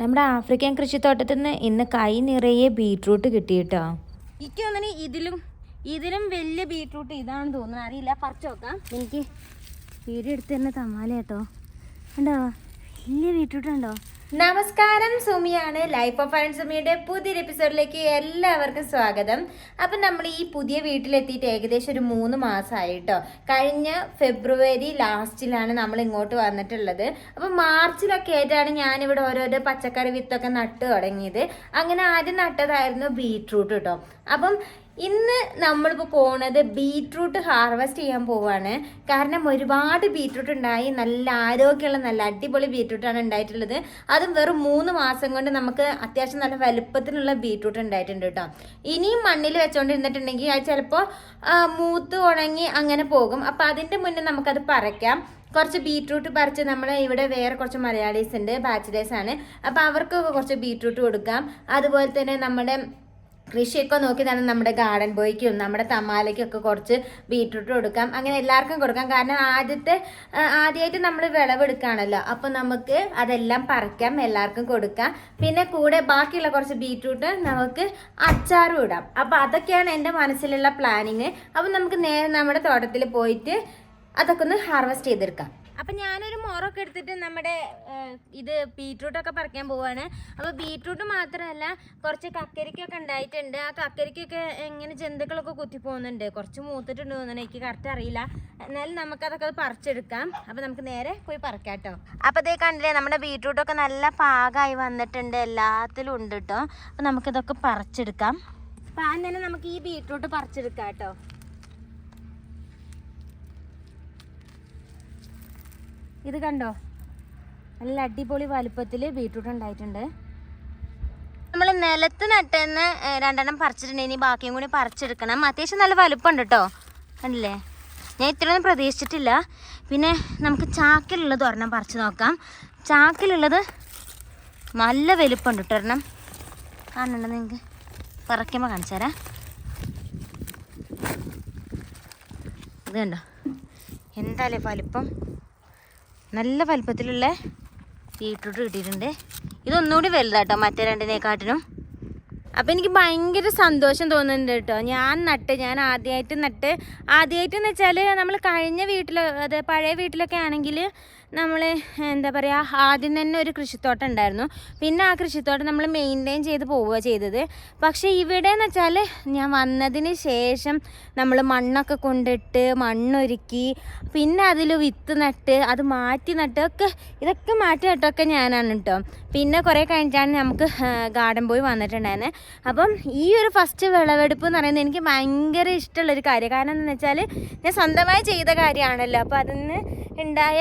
നമ്മുടെ ആഫ്രിക്കൻ കൃഷിത്തോട്ടത്തിൽ നിന്ന് ഇന്ന് കൈ നിറയെ ബീട്രൂട്ട് കിട്ടി കേട്ടോ. എനിക്ക് തോന്നണേ ഇതിലും ഇതിലും വലിയ ബീട്രൂട്ട് ഇതാണെന്ന് തോന്നുന്നു. അറിയില്ല പറിച്ചു നോക്കാം. എനിക്ക് വീഡിയോ എടുത്ത് തന്നെ തമാല കേട്ടോ. ഉണ്ടോ വലിയ ബീട്രൂട്ട് ഉണ്ടോ നമസ്കാരം സുമിയാണ്. ലൈഫ് ഓഫ് ആൻഡ് സുമിയുടെ പുതിയൊരു എപ്പിസോഡിലേക്ക് എല്ലാവർക്കും സ്വാഗതം. അപ്പം നമ്മൾ ഈ പുതിയ വീട്ടിലെത്തിയിട്ട് ഏകദേശം ഒരു മൂന്ന് മാസമായി കേട്ടോ കഴിഞ്ഞ ഫെബ്രുവരി ലാസ്റ്റിലാണ് നമ്മൾ ഇങ്ങോട്ട് വന്നിട്ടുള്ളത്. അപ്പം മാർച്ചിലൊക്കെ ആയിട്ടാണ് ഞാനിവിടെ ഓരോരോ പച്ചക്കറി വിത്തൊക്കെ നട്ടു തുടങ്ങിയത്. അങ്ങനെ ആദ്യം നട്ടതായിരുന്നു ബീട്രൂട്ട് കേട്ടോ അപ്പം ഇന്ന് നമ്മളിപ്പോൾ പോണത് ബീട്രൂട്ട് ഹാർവെസ്റ്റ് ചെയ്യാൻ പോവാണ്. കാരണം ഒരുപാട് ബീട്രൂട്ട് ഉണ്ടായി. നല്ല ആരോഗ്യമുള്ള നല്ല അടിപൊളി ബീട്രൂട്ടാണ് ഉണ്ടായിട്ടുള്ളത്. അതും വെറും മൂന്ന് മാസം കൊണ്ട് നമുക്ക് അത്യാവശ്യം നല്ല വലുപ്പത്തിലുള്ള ബീട്രൂട്ട് ഉണ്ടായിട്ടുണ്ട് കേട്ടോ. ഇനിയും മണ്ണിൽ വെച്ചോണ്ടിരുന്നിട്ടുണ്ടെങ്കിൽ അത് ചിലപ്പോൾ മൂത്ത് ഉണങ്ങി അങ്ങനെ പോകും. അപ്പം അതിന്റെ മുന്നേ നമുക്കത് പറിക്കാം. കുറച്ച് ബീട്രൂട്ട് പറിച്ച് നമ്മൾ ഇവിടെ വേറെ കുറച്ച് മലയാളീസ് ഉണ്ട് ബാച്ചിലേഴ്സ് ആണ്. അപ്പോൾ അവർക്കൊക്കെ കുറച്ച് ബീട്രൂട്ട് കൊടുക്കാം. അതുപോലെ തന്നെ നമ്മുടെ കൃഷിയൊക്കെ നോക്കി തന്നെ നമ്മുടെ ഗാർഡൻ ബോയ്ക്കും നമ്മുടെ തമാലയ്ക്കും ഒക്കെ കുറച്ച് ബീട്രൂട്ട് കൊടുക്കാം. അങ്ങനെ എല്ലാവർക്കും കൊടുക്കാം. കാരണം ആദ്യത്തെ ആദ്യമായിട്ട് നമ്മൾ വിളവെടുക്കുകയാണല്ലോ. അപ്പം നമുക്ക് അതെല്ലാം പറിക്കാം എല്ലാവർക്കും കൊടുക്കാം. പിന്നെ കൂടെ ബാക്കിയുള്ള കുറച്ച് ബീട്രൂട്ട് നമുക്ക് അച്ചാറും ഇടാം. അപ്പം അതൊക്കെയാണ് എന്റെ മനസ്സിലുള്ള പ്ലാനിങ് അപ്പം നമുക്ക് നേരെ നമ്മുടെ തോട്ടത്തിൽ പോയിട്ട് അതൊക്കെ ഒന്ന് ഹാർവെസ്റ്റ് ചെയ്തെടുക്കാം. അപ്പം ഞാനൊരു മുറൊക്കെ എടുത്തിട്ട് നമ്മുടെ ഇത് ബീട്രൂട്ടൊക്കെ പറിക്കാൻ പോവാണ്. അപ്പോൾ ബീട്രൂട്ട് മാത്രമല്ല കുറച്ച് കക്കരിക്കൊക്കെ ഉണ്ടായിട്ടുണ്ട്. ആ കക്കരിക്കൊക്കെ എങ്ങനെ ജന്തുക്കളൊക്കെ കുത്തി പോകുന്നുണ്ട് കുറച്ച് മൂത്തിട്ടുണ്ട് തോന്നുന്നു എനിക്ക് കറക്റ്റ് അറിയില്ല. എന്നാലും നമുക്കതൊക്കെ പറിച്ചെടുക്കാം. അപ്പോൾ നമുക്ക് നേരെ പോയി പറിക്കാം കേട്ടോ. അപ്പോൾ ഇതേ കണ്ടില്ലേ നമ്മുടെ ബീട്രൂട്ടൊക്കെ നല്ല പാകമായി വന്നിട്ടുണ്ട്. എല്ലാത്തിലും ഉണ്ട് കേട്ടോ. അപ്പം നമുക്കിതൊക്കെ പറിച്ചെടുക്കാം. അപ്പം ആദ്യം തന്നെ നമുക്ക് ഈ ബീട്രൂട്ട് പറിച്ചെടുക്കാം കേട്ടോ. ഇത് കണ്ടോ? നല്ല അടിപൊളി വലുപ്പത്തിൽ ബീട്രൂട്ട് ഉണ്ടായിട്ടുണ്ട്. നമ്മൾ നിലത്ത് നട്ടെന്ന് രണ്ടെണ്ണം പറിച്ചിട്ടുണ്ട്. ഇനി ബാക്കിയും കൂടി പറിച്ചെടുക്കണം. അത്യാവശ്യം നല്ല വലുപ്പമുണ്ട് കേട്ടോ കണ്ടില്ലേ? ഞാൻ ഇത്രയൊന്നും പ്രതീക്ഷിച്ചിട്ടില്ല. പിന്നെ നമുക്ക് ചാക്കിലുള്ളത് ഒരെണ്ണം പറിച്ചു നോക്കാം. ചാക്കിലുള്ളത് നല്ല വലുപ്പമുണ്ട് കേട്ടോ ഒരെണ്ണം. കാണുന്നുണ്ടോ നിങ്ങൾക്ക് പറിക്കുമ്പോൾ കാണിച്ചു തരാം. ഇത് കണ്ടോ? എന്തായാലും വലിപ്പം? നല്ല വലുപ്പത്തിലുള്ള ബീട്രൂട്ട് കിട്ടിയിട്ടുണ്ട്. ഇതൊന്നുകൂടി വലുതാട്ടോ മറ്റേ രണ്ടിനെക്കാട്ടിനും അപ്പം എനിക്ക് ഭയങ്കര സന്തോഷം തോന്നുന്നുണ്ട് കേട്ടോ. ഞാൻ നട്ട് ഞാൻ ആദ്യമായിട്ട് നട്ട്. ആദ്യമായിട്ടെന്ന് വെച്ചാൽ നമ്മൾ കഴിഞ്ഞ വീട്ടിൽ അത് പഴയ വീട്ടിലൊക്കെ ആണെങ്കിൽ നമ്മൾ എന്താ പറയുക ആദ്യം തന്നെ ഒരു കൃഷിത്തോട്ടം ഉണ്ടായിരുന്നു. പിന്നെ ആ കൃഷിത്തോട്ടം നമ്മൾ മെയിന്റെയിൻ ചെയ്ത് പോവുക ചെയ്തത്. പക്ഷേ ഇവിടെ എന്ന് വെച്ചാൽ ഞാൻ വന്നതിന് ശേഷം നമ്മൾ മണ്ണൊക്കെ കൊണ്ടിട്ട് മണ്ണൊരുക്കി പിന്നെ അതിൽ വിത്ത് നട്ട് അത് മാറ്റി നട്ട് ഒക്കെ ഇതൊക്കെ മാറ്റി നട്ടൊക്കെ ഞാനാണ് കേട്ടോ പിന്നെ കുറേ കഴിഞ്ഞിട്ടാണ് നമുക്ക് ഗാർഡൻ പോയി വന്നിട്ടുണ്ടായിരുന്നത് അപ്പം ഈ ഒരു ഫസ്റ്റ് വിളവെടുപ്പ് എന്ന് പറയുന്നത് എനിക്ക് ഭയങ്കര ഇഷ്ടമുള്ളൊരു കാര്യം. കാരണം എന്താണെന്ന് വെച്ചാൽ ഞാൻ സ്വന്തമായി ചെയ്ത കാര്യമാണല്ലോ അപ്പോൾ അതിൽ നിന്ന് ഉണ്ടായ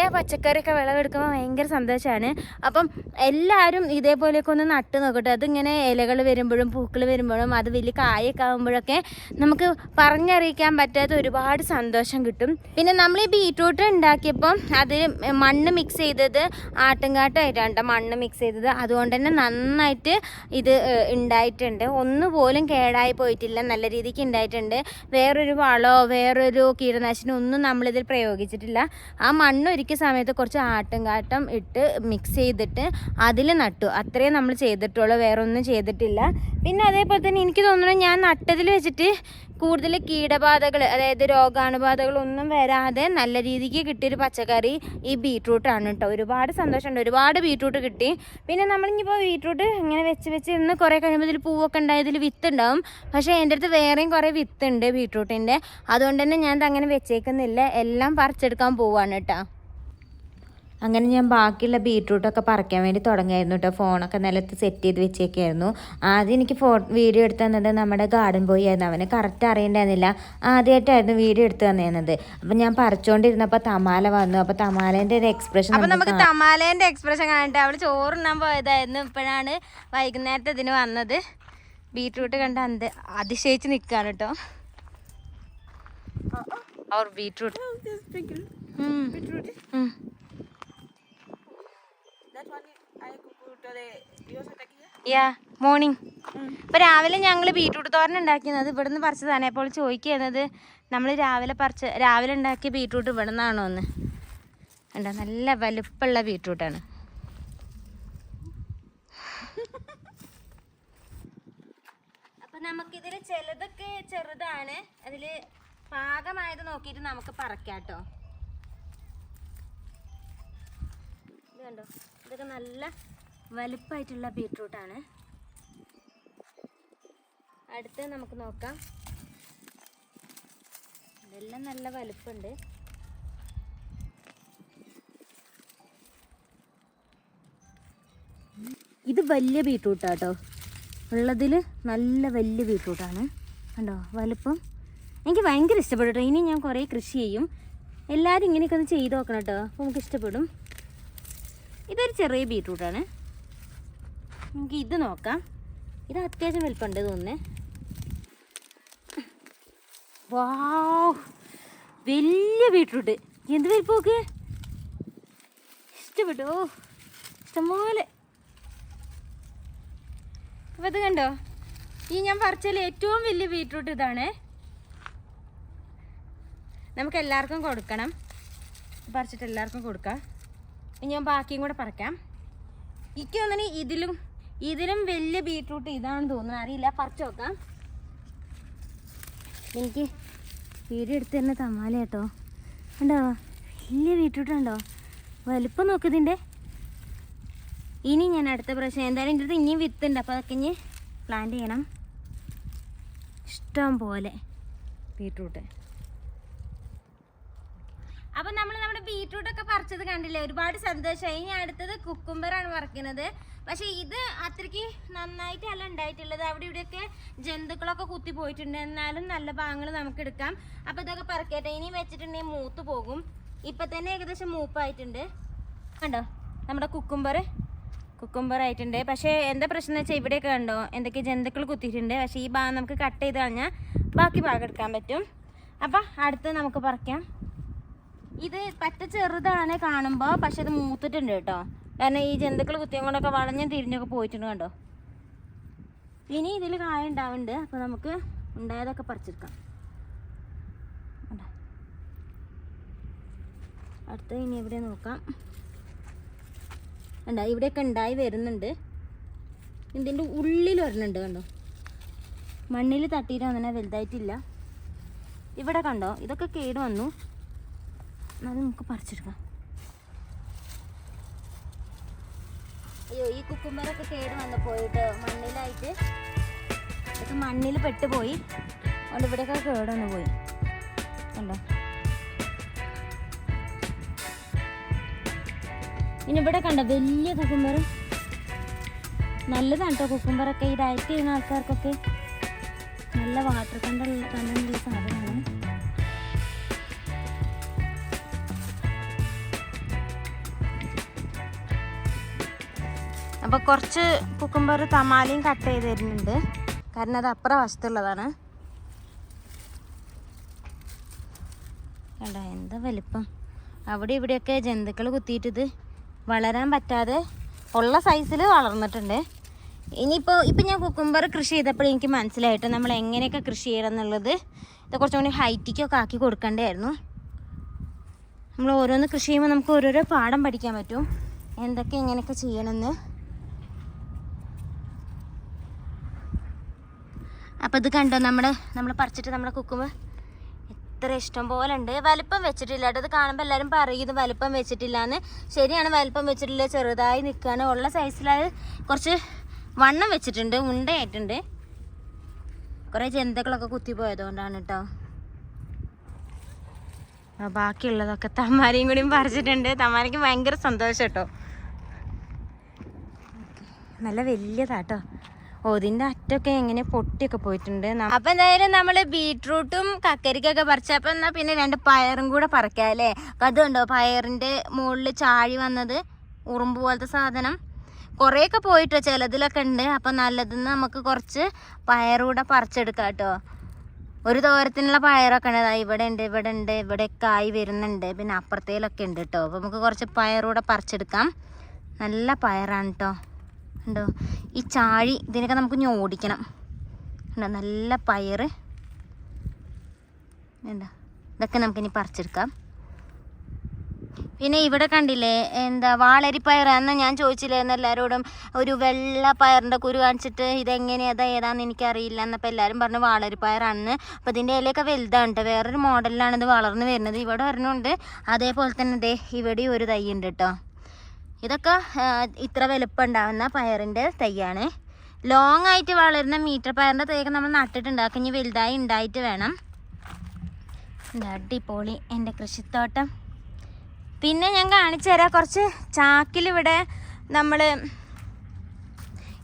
പച്ചക്കറിയൊക്കെ വിളവെടുക്കുമ്പോൾ ഭയങ്കര സന്തോഷമാണ് അപ്പം എല്ലാവരും ഇതേപോലെയൊക്കെ ഒന്ന് നട്ട് നോക്കട്ടെ. അതിങ്ങനെ ഇലകൾ വരുമ്പോഴും പൂക്കൾ വരുമ്പോഴും അത് വലിയ കായൊക്കെ ആകുമ്പോഴൊക്കെ നമുക്ക് പറഞ്ഞറിയിക്കാൻ പറ്റാത്ത ഒരുപാട് സന്തോഷം കിട്ടും. പിന്നെ നമ്മൾ ഈ ബീട്രൂട്ട് ഉണ്ടാക്കിയപ്പം അത് മണ്ണ് മിക്സ് ചെയ്തത് ആട്ടുംകാട്ടായിട്ടാണ് മണ്ണ് മിക്സ് ചെയ്തത്. അതുകൊണ്ട് തന്നെ നന്നായിട്ട് ഇത് ഉണ്ടായിട്ടുണ്ട്. ഒന്നുപോലും കേടായി പോയിട്ടില്ല. നല്ല രീതിക്ക് ഉണ്ടായിട്ടുണ്ട്. വേറൊരു വളമോ വേറൊരു കീടനാശിനി ഒന്നും നമ്മളിതിൽ പ്രയോഗിച്ചിട്ടില്ല. ആ മണ്ണ് ഒരുക്കിയ സമയത്ത് ആട്ടുംകാട്ടം ഇട്ട് മിക്സ് ചെയ്തിട്ട് അതിൽ നട്ടു. അത്രയും നമ്മൾ ചെയ്തിട്ടുള്ളൂ. വേറെ ഒന്നും ചെയ്തിട്ടില്ല. പിന്നെ അതേപോലെ തന്നെ എനിക്ക് തോന്നുന്നു ഞാൻ നട്ടതിൽ വെച്ചിട്ട് കൂടുതൽ കീടബാധകൾ അതായത് രോഗാണുബാധകളൊന്നും വരാതെ നല്ല രീതിക്ക് കിട്ടിയൊരു പച്ചക്കറി ഈ ബീട്രൂട്ടാണ് കേട്ടോ ഒരുപാട് സന്തോഷമുണ്ട്. ഒരുപാട് ബീട്രൂട്ട് കിട്ടി. പിന്നെ നമ്മളിപ്പോൾ ബീട്രൂട്ട് ഇങ്ങനെ വെച്ച് വെച്ച് ഇന്ന് കുറേ കഴിയുമ്പോൾ ഇതിൽ പൂവൊക്കെ ഉണ്ടായതിൽ വിത്ത് ഉണ്ടാവും പക്ഷേ എന്റെ അടുത്ത് വേറെയും കുറേ വിത്ത് ഉണ്ട് ബീട്രൂട്ടിന്റെ അതുകൊണ്ട് തന്നെ ഞാൻ അങ്ങനെ വെച്ചേക്കുന്നില്ല. എല്ലാം പറിച്ചെടുക്കാൻ പോവാണ് കേട്ടോ അങ്ങനെ ഞാൻ ബാക്കിയുള്ള ബീട്രൂട്ടൊക്കെ പറിക്കാൻ വേണ്ടി തുടങ്ങിയായിരുന്നു കേട്ടോ ഫോണൊക്കെ നിലത്ത് സെറ്റ് ചെയ്ത് വെച്ചേക്കായിരുന്നു. ആദ്യം എനിക്ക് ഫോ വീഡിയോ എടുത്തു തന്നത് നമ്മുടെ ഗാർഡൻ ബോയ് ആയിരുന്നു. അവന് കറക്റ്റ് അറിയണ്ടായിരുന്നില്ല. ആദ്യമായിട്ടായിരുന്നു വീഡിയോ എടുത്തു തന്നിരുന്നത് അപ്പം ഞാൻ പറിച്ചുകൊണ്ടിരുന്നപ്പോൾ തമാല വന്നു. അപ്പോൾ തമാലേന്റെ ഒരു എക്സ്പ്രഷൻ അപ്പോൾ നമുക്ക് തമാലേന്റെ എക്സ്പ്രഷൻ കാണട്ടെ. അവൾ ചോറുണ്ണാൻ പോയതായിരുന്നു. ഇപ്പോഴാണ് വൈകുന്നേരത്തെ ഇതിന് വന്നത്. ബീട്രൂട്ട് കണ്ട് അന്ത് അതിശയിച്ച് നിൽക്കുകയാണ് കേട്ടോ അവർ ബീട്രൂട്ട് യാ മോർണിംഗ് അപ്പോൾ രാവിലെ ഞങ്ങൾ ബീട്രൂട്ട് തോരൻ ഉണ്ടാക്കിയത് ഇവിടുന്ന് പറിച്ചതാണ്. അപ്പോൾ ചോദിക്കുന്നത് നമ്മൾ രാവിലെ പറിച്ച രാവിലെ ഉണ്ടാക്കിയ ബീട്രൂട്ട് ഇവിടെ നിന്നാണോ എന്ന്? ഉണ്ടോ നല്ല വലുപ്പുള്ള ബീട്രൂട്ടാണ് അപ്പൊ നമുക്കിതിൽ ചിലതൊക്കെ ചെറുതാണ്. അതിൽ പാകമായത് നോക്കിയിട്ട് നമുക്ക് പറക്കാട്ടോ ഇത് കണ്ടോ ഇതൊക്കെ നല്ല വലുപ്പമായിട്ടുള്ള ബീട്രൂട്ടാണ് അടുത്ത് നമുക്ക് നോക്കാം. ഇതെല്ലാം നല്ല വലുപ്പമുണ്ട് ഇത് വലിയ ബീട്രൂട്ടാട്ടോ ഉള്ളതിൽ നല്ല വലിയ ബീട്രൂട്ടാണ് കണ്ടോ? വലുപ്പം. എനിക്ക് ഭയങ്കര ഇഷ്ടപ്പെട്ടു ഇനി ഞാൻ കുറേ കൃഷി ചെയ്യും. എല്ലാവരും ഇങ്ങനെയൊക്കെ ഒന്ന് ചെയ്ത് നോക്കണം കേട്ടോ അപ്പോൾ നമുക്ക് ഇഷ്ടപ്പെടും. ഇതൊരു ചെറിയ ബീട്രൂട്ടാണ് നമുക്ക് ഇത് നോക്കാം. ഇത് അത്യാവശ്യം വലിപ്പമുണ്ട് തോന്നുന്നേ. വാ വലിയ ബീട്രൂട്ട്. എന്ത് വലിപ്പമൊക്കെ ഇഷ്ടപ്പെട്ടു? ഓ ഇഷ്ടംപോലെ ഇത് കണ്ടോ? ഈ ഞാൻ പറിച്ചാൽ ഏറ്റവും വലിയ ബീട്രൂട്ട് ഇതാണ്. നമുക്ക് എല്ലാവർക്കും കൊടുക്കണം. പറിച്ചിട്ട് എല്ലാവർക്കും കൊടുക്കാം. ഞാൻ ബാക്കിയും കൂടെ പറിക്കാം. എനിക്ക് തോന്നണേ ഇതിലും ഇതിലും വലിയ ബീട്രൂട്ട് ഇതാണെന്ന് തോന്നുന്നത് അറിയില്ല. പറിച്ചു നോക്കാം. എനിക്ക് വീഡിയോ എടുത്ത് തന്നെ തമാല കേട്ടോ. ഉണ്ടോ വലിയ ബീട്രൂട്ട് ഉണ്ടോ വലുപ്പം നോക്കുന്നതിന്റെ ഇനി ഞാൻ അടുത്ത പ്രാവശ്യം എന്തായാലും എന്റെ അടുത്ത് ഇനിയും വിത്തുണ്ട് അപ്പോൾ അതൊക്കെ ഇനി പ്ലാന്റ് ചെയ്യണം. ഇഷ്ടം പോലെ ബീട്രൂട്ട്. അപ്പം നമ്മൾ ബീട്രൂട്ട് ഒക്കെ പറിച്ചത് കണ്ടില്ലേ? ഒരുപാട് സന്തോഷമായി ഞാൻ അടുത്തത് കുക്കുംബറാണ് പറിക്കുന്നത് പക്ഷെ ഇത് അത്രയ്ക്ക് നന്നായിട്ടല്ല ഉണ്ടായിട്ടുള്ളത്. അവിടെ ഇവിടെയൊക്കെ ജന്തുക്കളൊക്കെ കുത്തി പോയിട്ടുണ്ട്. എന്നാലും നല്ല ഭാഗങ്ങൾ നമുക്ക് എടുക്കാം അപ്പോൾ ഇതൊക്കെ പറിക്കട്ടെ. ഇനി വെച്ചിട്ടുണ്ടെങ്കിൽ മൂത്ത് പോകും. ഇപ്പൊ തന്നെ ഏകദേശം മൂപ്പായിട്ടുണ്ട്. കണ്ടോ? നമ്മുടെ കുക്കുംബർ കുക്കുംബർ ആയിട്ടുണ്ട് പക്ഷേ എന്താ പ്രശ്നം എന്ന് വെച്ചാൽ ഇവിടെയൊക്കെ കണ്ടോ? എന്തൊക്കെ ജന്തുക്കൾ കുത്തിയിട്ടുണ്ട്. പക്ഷേ ഈ ഭാഗം നമുക്ക് കട്ട് ചെയ്ത് കഴിഞ്ഞാൽ ബാക്കി ഭാഗം എടുക്കാൻ പറ്റും. അപ്പം അടുത്ത് നമുക്ക് പറിക്കാം. ഇത് പറ്റ ചെറുതാണ് കാണുമ്പോൾ പക്ഷെ ഇത് മൂത്തിട്ടുണ്ട് കേട്ടോ. കാരണം ഈ ജന്തുക്കൾ കുത്തിയും കൊണ്ടൊക്കെ വളഞ്ഞും തിരിഞ്ഞൊക്കെ പോയിട്ടുണ്ട് കണ്ടോ? ഇനി ഇതിൽ കായ ഉണ്ടാവുന്നുണ്ട്. അപ്പോൾ നമുക്ക് ഉണ്ടായതൊക്കെ പറിച്ചെടുക്കാം? അടുത്ത ഇനി ഇവിടെ നോക്കാം. ഉണ്ടാ ഇവിടെയൊക്കെ ഉണ്ടായി വരുന്നുണ്ട്. ഇതിന്റെ ഉള്ളിൽ വരുന്നുണ്ട് കണ്ടോ? മണ്ണിൽ തട്ടിയിട്ട് അങ്ങനെ വലുതായിട്ടില്ല. ഇവിടെ കണ്ടോ? ഇതൊക്കെ കേട് വന്നു. എന്നാലും നമുക്ക് പറിച്ചെടുക്കാം. അയ്യോ ഈ കുക്കുമ്പറൊക്കെ കേട് വന്നു പോയിട്ട് മണ്ണിലായിട്ട് ഇതൊക്കെ മണ്ണിൽ പെട്ടുപോയി. അതുകൊണ്ട് ഇവിടെയൊക്കെ കേട് വന്നു പോയി. കണ്ടോ? പിന്നെ ഇവിടെ കണ്ടോ വലിയ കുക്കുമ്പർ നല്ലതാണ് കേട്ടോ കുക്കുമ്പറൊക്കെ ഈ ഡയറ്റ് ചെയ്യുന്ന ആൾക്കാർക്കൊക്കെ നല്ല വാട്ടർ കണ്ടുള്ള കണ്ടുള്ള സാധനമാണ്. അപ്പോൾ കുറച്ച് കുക്കുംബർ തമാലിയും കട്ട് ചെയ്ത് തരുന്നുണ്ട്. കാരണം അത് അപ്പുറം വശത്തുള്ളതാണ്. കണ്ടോ എന്താ വലിപ്പം. അവിടെ ഇവിടെയൊക്കെ ജന്തുക്കൾ കുത്തിയിട്ടിത് വളരാൻ പറ്റാതെ ഉള്ള സൈസിൽ വളർന്നിട്ടുണ്ട്. ഇനിയിപ്പോൾ ഇപ്പം ഞാൻ കുക്കുംബർ കൃഷി ചെയ്തപ്പോൾ എനിക്ക് മനസ്സിലായിട്ട് നമ്മൾ എങ്ങനെയൊക്കെ കൃഷി ചെയ്യണം എന്നുള്ളത് ഇത് കുറച്ചും കൂടി ഹൈറ്റിക്കൊക്കെ ആക്കി കൊടുക്കേണ്ടതായിരുന്നു നമ്മൾ ഓരോന്ന് കൃഷി ചെയ്യുമ്പോൾ നമുക്ക് ഓരോരോ പാഠം പഠിക്കാൻ പറ്റും. എന്തൊക്കെ എങ്ങനെയൊക്കെ ചെയ്യണമെന്ന്. അപ്പോൾ ഇത് കണ്ടോ നമ്മുടെ നമ്മൾ പറിച്ചിട്ട് നമ്മളെ കുക്കുമ്പോൾ ഇത്ര ഇഷ്ടം പോലെ ഉണ്ട്. വലിപ്പം വെച്ചിട്ടില്ല കേട്ടോ. ഇത് കാണുമ്പോൾ എല്ലാവരും പറയും ഇത് വലിപ്പം വെച്ചിട്ടില്ല എന്ന് ശരിയാണ് വലിപ്പം വെച്ചിട്ടില്ല. ചെറുതായി നിൽക്കുകയാണ് ഉള്ള സൈസിലത് കുറച്ച് വണ്ണം വെച്ചിട്ടുണ്ട്. ഉണ്ടയായിട്ടുണ്ട് കുറേ ജന്തുക്കളൊക്കെ കുത്തിപ്പോയതുകൊണ്ടാണ് കേട്ടോ. ബാക്കിയുള്ളതൊക്കെ തമ്മാരെയും കൂടിയും പറിച്ചിട്ടുണ്ട്. തമ്മാരിക്ക് ഭയങ്കര സന്തോഷം കേട്ടോ. നല്ല വലിയതാട്ടോ ഓ ഇതിന്റെ അറ്റൊക്കെ എങ്ങനെ പൊട്ടിയൊക്കെ പോയിട്ടുണ്ട്. അപ്പൊ എന്തായാലും നമ്മൾ ബീട്രൂട്ടും കക്കരിക്കൊക്കെ പറിച്ചപ്പോ എന്നാ പിന്നെ രണ്ട് പയറും കൂടെ പറിക്കാം അല്ലേ? അതുണ്ടോ പയറിന്റെ മുകളിൽ ചാഴി വന്നത് ഉറുമ്പ് പോലത്തെ സാധനം? കുറേയൊക്കെ പോയിട്ടോ ചിലതിലൊക്കെ ഉണ്ട്. അപ്പൊ നല്ലതെന്ന് നമുക്ക് കുറച്ച് പയറൂടെ പറിച്ചെടുക്കാം കേട്ടോ. ഒരു തോരത്തിനുള്ള പയറൊക്കെ ഉണ്ട്. ഇവിടെ ഉണ്ട് ഇവിടെ ഉണ്ട് ഇവിടെയൊക്കെ ആയി വരുന്നുണ്ട്. പിന്നെ അപ്പുറത്തേലൊക്കെ ഉണ്ട് കേട്ടോ. അപ്പോൾ നമുക്ക് കുറച്ച് പയറൂടെ പറിച്ചെടുക്കാം. നല്ല പയറാണ് കേട്ടോ. ഉണ്ടോ? ഈ ചാഴി ഇതിനൊക്കെ നമുക്ക് ഇനി ഓടിക്കണം. ഉണ്ടോ നല്ല പയറ്. ഉണ്ടോ ഇതൊക്കെ നമുക്കിനി പറിച്ചെടുക്കാം. പിന്നെ ഇവിടെ കണ്ടില്ലേ എന്താ വാളരിപ്പയർ അന്ന് ഞാൻ ചോദിച്ചില്ലായിരുന്നു എല്ലാവരോടും ഒരു വെള്ള പയറിന്റെ കുരു കാണിച്ചിട്ട് ഇതെങ്ങനെയാ ഏതാ ഏതാന്ന് എനിക്കറിയില്ല. എന്നപ്പോൾ എല്ലാവരും പറഞ്ഞു വാളരിപ്പയറാണെന്ന് അപ്പോൾ ഇതിന്റെ ഇലയൊക്കെ വലുതാണ് വേറൊരു മോഡലിലാണ് ഇത് വളർന്നു വരുന്നത്. ഇവിടെ വരണുണ്ട് അതേപോലെ തന്നെ ദേ ഇവിടെയും ഒരു തൈ ഉണ്ട് കേട്ടോ ഇതൊക്കെ ഇത്ര വലുപ്പം ഉണ്ടാകുന്ന പയറിന്റെ തൈയാണ്. ലോങ് ആയിട്ട് വളരുന്ന മീറ്റർ പയറിന്റെ തൈയൊക്കെ നമ്മൾ നട്ടിട്ടുണ്ടാക്കും ഇനി വലുതായി ഉണ്ടായിട്ട് വേണം. അടിപൊളി എന്റെ കൃഷിത്തോട്ടം. പിന്നെ ഞാൻ കാണിച്ചു തരാം. കുറച്ച് ചാക്കിലിവിടെ നമ്മൾ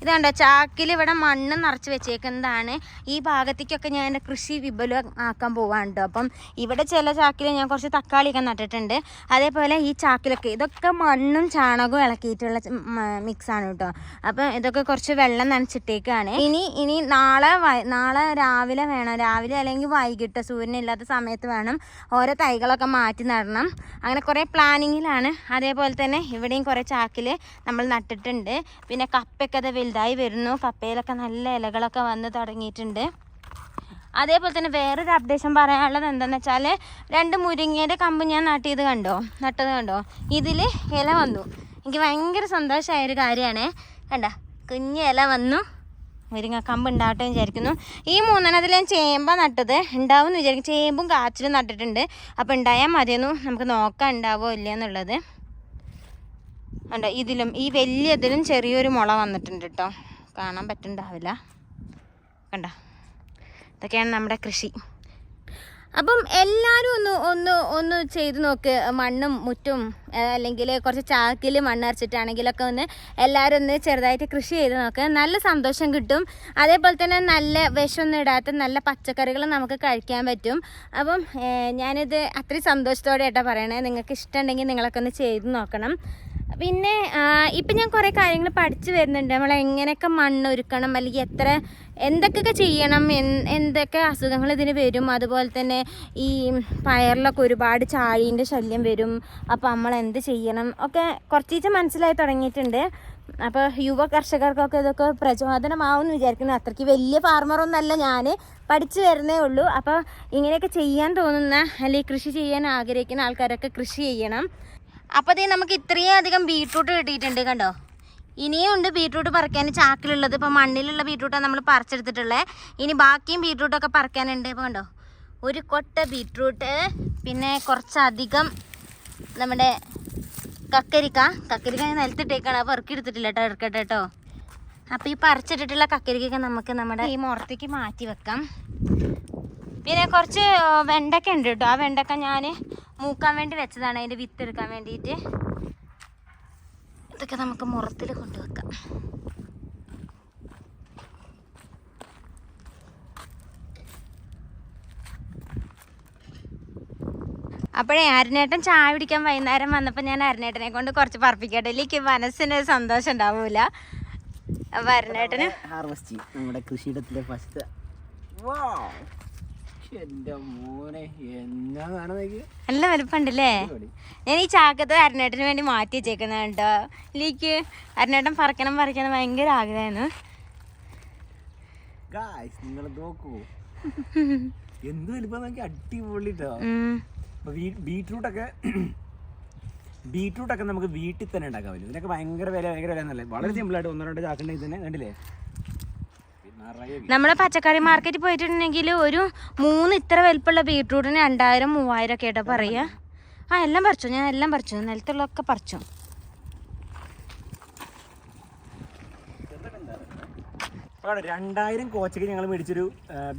ഇതുണ്ടോ ചാക്കിൽ ഇവിടെ മണ്ണ് നിറച്ച് വെച്ചേക്കുന്നതാണ് ഈ ഭാഗത്തേക്കൊക്കെ ഞാൻ എന്റെ കൃഷി വിപുലം ആക്കാൻ പോവാണ്ട് അപ്പം ഇവിടെ ചില ചാക്കിൽ ഞാൻ കുറച്ച് തക്കാളിയൊക്കെ നട്ടിട്ടുണ്ട്. അതേപോലെ ഈ ചാക്കിലൊക്കെ ഇതൊക്കെ മണ്ണും ചാണകവും ഇളക്കിയിട്ടുള്ള മിക്സാണ് കേട്ടോ അപ്പം ഇതൊക്കെ കുറച്ച് വെള്ളം നനച്ചിട്ടേക്കാണ്. ഇനി ഇനി നാളെ നാളെ രാവിലെ വേണം. രാവിലെ അല്ലെങ്കിൽ വൈകിട്ട് സൂര്യനില്ലാത്ത സമയത്ത് വേണം ഓരോ തൈകളൊക്കെ മാറ്റി നടണം. അങ്ങനെ കുറേ പ്ലാനിങ്ങിലാണ് അതേപോലെ തന്നെ ഇവിടെയും കുറേ ചാക്കിൽ നമ്മൾ നട്ടിട്ടുണ്ട്. പിന്നെ കപ്പയ്ക്കത് അത് വലുതായി വരുന്നു. കപ്പയിലൊക്കെ നല്ല ഇലകളൊക്കെ വന്ന് തുടങ്ങിയിട്ടുണ്ട്. അതേപോലെ തന്നെ വേറൊരു അപ്ഡേഷൻ പറയാനുള്ളത് എന്താണെന്ന് വെച്ചാൽ രണ്ട് മുരിങ്ങയുടെ കമ്പ് ഞാൻ നട്ടിയത് കണ്ടോ? നട്ടത് കണ്ടോ? ഇതിൽ ഇല വന്നു. എനിക്ക് ഭയങ്കര സന്തോഷമായ ഒരു കാര്യമാണ്. കണ്ട? കുഞ്ഞ് ഇല വന്നു. മുരിങ്ങ കമ്പ് ഉണ്ടാവട്ടെ വിചാരിക്കുന്നു. ഈ മൂന്നെണ്ണത്തിൽ ഞാൻ ചേമ്പ നട്ടത് ഉണ്ടാവും എന്ന് വിചാരിക്കും ചേമ്പും കാച്ചിലും നട്ടിട്ടുണ്ട്. അപ്പോൾ ഉണ്ടായാൽ മതിയെന്നു നമുക്ക് നോക്കാം ഉണ്ടാവോ ഇല്ല കണ്ടോ ഇതിലും ഈ വലിയതിലും ചെറിയൊരു മുള വന്നിട്ടുണ്ട് കേട്ടോ കാണാൻ പറ്റുന്നുണ്ടാവില്ല. കണ്ട ഇതൊക്കെയാണ് നമ്മുടെ കൃഷി. അപ്പം എല്ലാവരും ഒന്ന് ഒന്ന് ഒന്ന് ചെയ്ത് നോക്ക് മണ്ണും മുറ്റും അല്ലെങ്കിൽ കുറച്ച് ചാക്കിൽ മണ്ണ് അരച്ചിട്ടാണെങ്കിലൊക്കെ ഒന്ന് എല്ലാവരും ഒന്ന് ചെറുതായിട്ട് കൃഷി ചെയ്ത് നോക്ക്. നല്ല സന്തോഷം കിട്ടും. അതേപോലെ തന്നെ നല്ല വിഷമൊന്നും ഇടാത്ത നല്ല പച്ചക്കറികൾ നമുക്ക് കഴിക്കാൻ പറ്റും. അപ്പം ഞാനിത് അത്രയും സന്തോഷത്തോടെ ആയിട്ടാണ് പറയണേ. നിങ്ങൾക്ക് ഇഷ്ടമുണ്ടെങ്കിൽ നിങ്ങളൊക്കെ ഒന്ന് ചെയ്ത് നോക്കണം. പിന്നെ ഇപ്പം ഞാൻ കുറേ കാര്യങ്ങൾ പഠിച്ചു വരുന്നുണ്ട്. നമ്മൾ എങ്ങനെയൊക്കെ മണ്ണ് ഒരുക്കണം അല്ലെങ്കിൽ എത്ര എന്തൊക്കെയൊക്കെ ചെയ്യണം എന്തൊക്കെ അസുഖങ്ങൾ ഇതിന് വരും. അതുപോലെ തന്നെ ഈ പയറിലൊക്കെ ഒരുപാട് ചാഴീന്റെ ശല്യം വരും. അപ്പോൾ നമ്മൾ എന്ത് ചെയ്യണം? ഒക്കെ കുറച്ചീച്ച മനസ്സിലായി തുടങ്ങിയിട്ടുണ്ട്. അപ്പോൾ യുവ കർഷകർക്കൊക്കെ ഇതൊക്കെ പ്രചോദനമാവും വിചാരിക്കുന്നു. അത്രയ്ക്ക് വലിയ ഫാർമറൊന്നല്ല ഞാൻ പഠിച്ചു വരുന്നേ ഉള്ളൂ. അപ്പോൾ ഇങ്ങനെയൊക്കെ ചെയ്യാൻ തോന്നുന്ന അല്ലെങ്കിൽ കൃഷി ചെയ്യാൻ ആഗ്രഹിക്കുന്ന ആൾക്കാരൊക്കെ കൃഷി ചെയ്യണം. അപ്പോൾ ദേ നമുക്ക് ഇത്രയും അധികം ബീട്രൂട്ട് കിട്ടിയിട്ടുണ്ട് കണ്ടോ? ഇനിയും ഉണ്ട് ബീട്രൂട്ട് പറിക്കാൻ ചാക്കിലുള്ളത്. ഇപ്പോൾ മണ്ണിലുള്ള ബീട്രൂട്ടാണ് നമ്മൾ പറിച്ചെടുത്തിട്ടുള്ളത് ഇനി ബാക്കിയും ബീട്രൂട്ടൊക്കെ പറിക്കാനുണ്ട്. ഇപ്പോൾ കണ്ടോ? ഒരു കൊട്ട ബീട്രൂട്ട് പിന്നെ കുറച്ചധികം നമ്മുടെ കക്കരിക്ക. കക്കരിക്ക ഞാൻ നിലത്തിട്ടേക്കാണ്. അപ്പോൾ ഇറക്കിയെടുത്തിട്ടില്ല കേട്ടോ ഇറക്കട്ടെ കേട്ടോ. അപ്പോൾ ഈ പറിച്ചിട്ടിട്ടുള്ള കക്കരിക്കൊക്കെ നമുക്ക് നമ്മുടെ ഈ മുറത്തേക്ക് മാറ്റി വെക്കാം. പിന്നെ കുറച്ച് വെണ്ടക്ക ഉണ്ട് കേട്ടോ. ആ വെണ്ടക്ക ഞാൻ മൂക്കാൻ വേണ്ടി വെച്ചതാണ് അതിന്റെ വിത്ത് എടുക്കാൻ വേണ്ടിയിട്ട്. ഇതൊക്കെ നമുക്ക് മുറത്തിൽ കൊണ്ടുവെക്കാം. അപ്പോഴേ അരുണേട്ടൻ ചായ പിടിക്കാൻ വൈകുന്നേരം വന്നപ്പോൾ ഞാൻ അരുണേട്ടനെ കൊണ്ട് കുറച്ച് പറപ്പിക്കട്ടെ. എനിക്ക് മനസ്സിന് സന്തോഷം ഉണ്ടാവൂല. അപ്പൊ അരുണേട്ടന് ഹാർവസ്റ്റ് നമ്മുടെ കൃഷിയിടത്തിലെ ഫസ്റ്റ്. നല്ല വലുപ്പമുണ്ടല്ലേ ഞാൻ ഈ ചാക്കത്ത് അരുണേട്ടന് വേണ്ടി മാറ്റി വെച്ചേക്കുന്നത് കേട്ടോ എനിക്ക് അരുണേട്ടൻ പറിക്കണം പറിക്കണം ഭയങ്കര ആഗ്രഹമായിരുന്നു നിങ്ങൾ നോക്കൂ. എന്ത് വലുപ്പം നോക്കി അടിപൊളി കേട്ടോ ഉം. അപ്പൊ ബീട്രൂട്ട് ഒക്കെ ബീറ്റ്റൂട്ട് ഒക്കെ നമുക്ക് വീട്ടിൽ തന്നെ ഉണ്ടാക്കാൻ പറ്റും. ഇതിനൊക്കെ ഭയങ്കര വില ഭയങ്കര വില എന്നല്ലേ വളരെ സിമ്പിൾ ആയിട്ട് ഒന്നോ രണ്ടോ ചാക്കുണ്ടെങ്കിൽ തന്നെ കണ്ടില്ലേ? നമ്മൾ പച്ചക്കറി മാർക്കറ്റിൽ പോയിട്ടുണ്ടെങ്കിൽ ഒരു മൂന്ന് ഇത്ര വലിപ്പമുള്ള ബീട്രൂട്ടിന് രണ്ടായിരം മൂവായിരം ഒക്കെ ആയിട്ടാ പറയുക ആ എല്ലാം പറിച്ചു? ഞാൻ എല്ലാം പറിച്ചു? നിലത്തുള്ളതൊക്കെ പറിച്ചു? രണ്ടായിരം കോച്ചയ്ക്ക് ഞങ്ങൾ മേടിച്ചൊരു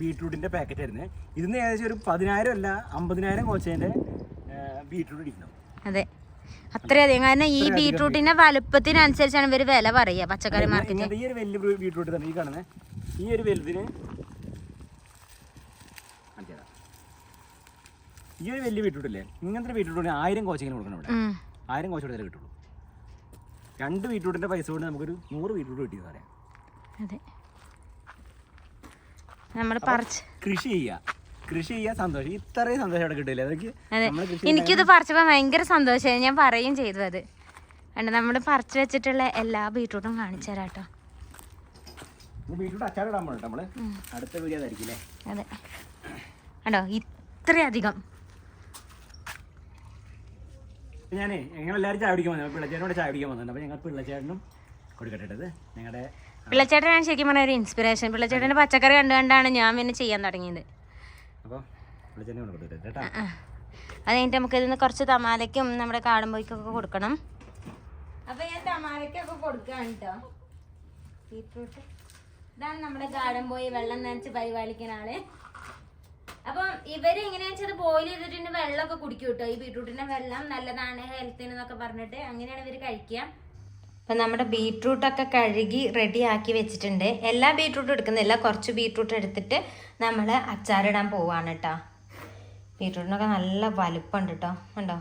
ബീട്രൂട്ടിന്റെ പാക്കറ്റ് ആയിരുന്നു. ഇതിന് ഏകദേശം ഒരു പതിനായിരം അല്ല അമ്പതിനായിരം കോച്ചേന്റെ ബീട്രൂട്ട് ഇരിക്കണം അതെ. അത്രയധികം കാരണം ഈ ബീട്രൂട്ടിന്റെ വലുപ്പത്തിനനുസരിച്ചാണ് ഇവർ വില പറയുക പച്ചക്കറി മാർക്കറ്റ് ഈ ഒരു വലിയ ബീട്രൂട്ട് തന്നെ ഈ കാണുന്നത് ഈ ഒരു വലുതിന് കാണിച്ചു തരാം. ഈ ഒരു വലിയ ബീട്രൂട്ട് അല്ലേ ഇങ്ങനത്തെ ബീട്രൂട്ടിന് ആയിരം കോച്ചിങ്ങിന് കൊടുക്കണം ഇവിടെ. ആയിരം കോച്ച് കൊടുത്താലേ കിട്ടുള്ളൂ. രണ്ട് ബീട്രൂട്ടിന്റെ പൈസ കൊണ്ട് നമുക്കൊരു നൂറ് ബീട്രൂട്ട് കിട്ടിയെന്ന് പറയാം അതെ. നമ്മൾ പറിച്ച് കൃഷി ചെയ്യുക കൃഷി ചെയ്യാൻ സന്തോഷം. ഇത്രയും സന്തോഷം അവിടെ കിട്ടില്ല? അതൊക്കെ എനിക്കിത് പറിച്ചപ്പോൾ ഭയങ്കര സന്തോഷമായി. ഞാൻ പറയുകയും ചെയ്തു അത്. കണ്ട് നമ്മൾ പറിച്ചു വെച്ചിട്ടുള്ള എല്ലാ ബീട്രൂട്ടും കാണിച്ചു തരാം കേട്ടോ. ബീട്രൂട്ട് അച്ചാർ ഇടാൻ പോകണം നമ്മൾ. അടുത്ത വീഡിയോ അതായിരിക്കും അതെ. കണ്ടോ? ഇത്രയധികം. ഞാനേ ഞങ്ങൾ എല്ലാവരും ചായ പിടിക്കാൻ വന്നു. പിള്ളച്ചേട്ടനോട് ചായ പിടിക്കാൻ വന്നിട്ടുണ്ട്. അപ്പോൾ ഞങ്ങൾ പിള്ളച്ചേട്ടനും കൊടുക്കട്ടെ ഞങ്ങളുടെ പിള്ളച്ചേട്ടനാണ് ശരിക്കും പറഞ്ഞ ഒരു ഇൻസ്പിറേഷൻ പിള്ളച്ചേട്ടന്റെ പച്ചക്കറി കണ്ടു കണ്ടാണ് ഞാൻ പിന്നെ ചെയ്യാൻ തുടങ്ങിയത്. അപ്പോൾ പിള്ളച്ചേട്ടനെ കൊണ്ട് കൊടുക്കട്ടെ കേട്ടോ. അത് കഴിഞ്ഞിട്ട് നമുക്ക് ഇതിന് കുറച്ച് തമാലയ്ക്കും നമ്മുടെ കാടുമ്പോയ്ക്കൊക്കെ കൊടുക്കണം. അപ്പൊ ഞാൻ തമാലയ്ക്കൊക്കെ കൊടുക്കുകയാണ് കേട്ടോ. ബീറ്റ്റൂട്ട്. ഇതാണ് നമ്മുടെ ഗാർഡൻ പോയി വെള്ളം നനച്ച് പരിപാലിക്കുന്ന ആൾ. അപ്പം ഇവർ എങ്ങനെയാ വെച്ചാൽ ബോയിൽ ചെയ്തിട്ട് വെള്ളമൊക്കെ കുടിക്കും കേട്ടോ. ഈ ബീട്രൂട്ടിന്റെ വെള്ളം നല്ലതാണ് ഹെൽത്തിന് എന്നൊക്കെ പറഞ്ഞിട്ട് അങ്ങനെയാണ് ഇവർ കഴിക്കുക. അപ്പം നമ്മുടെ ബീട്രൂട്ടൊക്കെ കഴുകി റെഡി ആക്കി വെച്ചിട്ടുണ്ട്. എല്ലാ ബീട്രൂട്ടും എടുക്കുന്നില്ല കുറച്ച് ബീട്രൂട്ട് എടുത്തിട്ട് നമ്മൾ അച്ചാറിടാൻ പോവാണ് കേട്ടോ. ബീട്രൂട്ടിനൊക്കെ നല്ല വലുപ്പമുണ്ട് കേട്ടോ. ഉണ്ടോ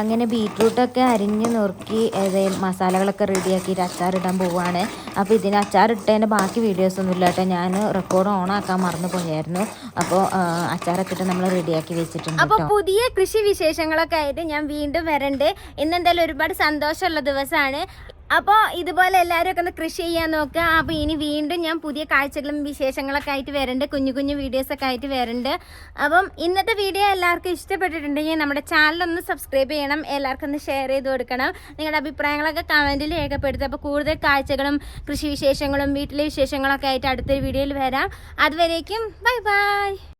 അങ്ങനെ ബീട്രൂട്ടൊക്കെ അരിഞ്ഞ് നുറുക്കി ഏതായാലും മസാലകളൊക്കെ റെഡിയാക്കിയിട്ട് അച്ചാറിടാൻ പോവുകയാണ് അപ്പോൾ ഇതിന് അച്ചാറിട്ടതിന്റെ ബാക്കി വീഡിയോസൊന്നും ഇല്ല കേട്ടോ. ഞാൻ റെക്കോർഡ് ഓൺ ആക്കാൻ മറന്നു പോയായിരുന്നു. അപ്പോൾ അച്ചാറൊക്കെ ഇട്ട് നമ്മൾ റെഡിയാക്കി വെച്ചിട്ടുണ്ട് അപ്പോൾ പുതിയ കൃഷി വിശേഷങ്ങളൊക്കെ ആയിട്ട് ഞാൻ വീണ്ടും വരണ്ട്. ഇന്ന് എന്തായാലും ഒരുപാട് സന്തോഷമുള്ള ദിവസമാണ്. അപ്പോൾ ഇതുപോലെ എല്ലാവരും ഒക്കെ ഒന്ന് കൃഷി ചെയ്യാൻ നോക്കുക. അപ്പോൾ ഇനി വീണ്ടും ഞാൻ പുതിയ കാഴ്ചകളും വിശേഷങ്ങളൊക്കെ ആയിട്ട് വരുന്നുണ്ട് കുഞ്ഞു കുഞ്ഞു വീഡിയോസൊക്കെ ആയിട്ട് വരുന്നുണ്ട് അപ്പം ഇന്നത്തെ വീഡിയോ എല്ലാവർക്കും ഇഷ്ടപ്പെട്ടിട്ടുണ്ടെങ്കിൽ നമ്മുടെ ചാനൽ ഒന്ന് സബ്സ്ക്രൈബ് ചെയ്യണം. എല്ലാവർക്കും ഒന്ന് ഷെയർ ചെയ്ത് കൊടുക്കണം. നിങ്ങളുടെ അഭിപ്രായങ്ങളൊക്കെ കമന്റിൽ രേഖപ്പെടുത്തുക. അപ്പോൾ കൂടുതൽ കാഴ്ചകളും കൃഷി വിശേഷങ്ങളും വീട്ടിലെ വിശേഷങ്ങളൊക്കെ ആയിട്ട് അടുത്തൊരു വീഡിയോയിൽ വരാം. അതുവരേക്കും ബൈ ബൈ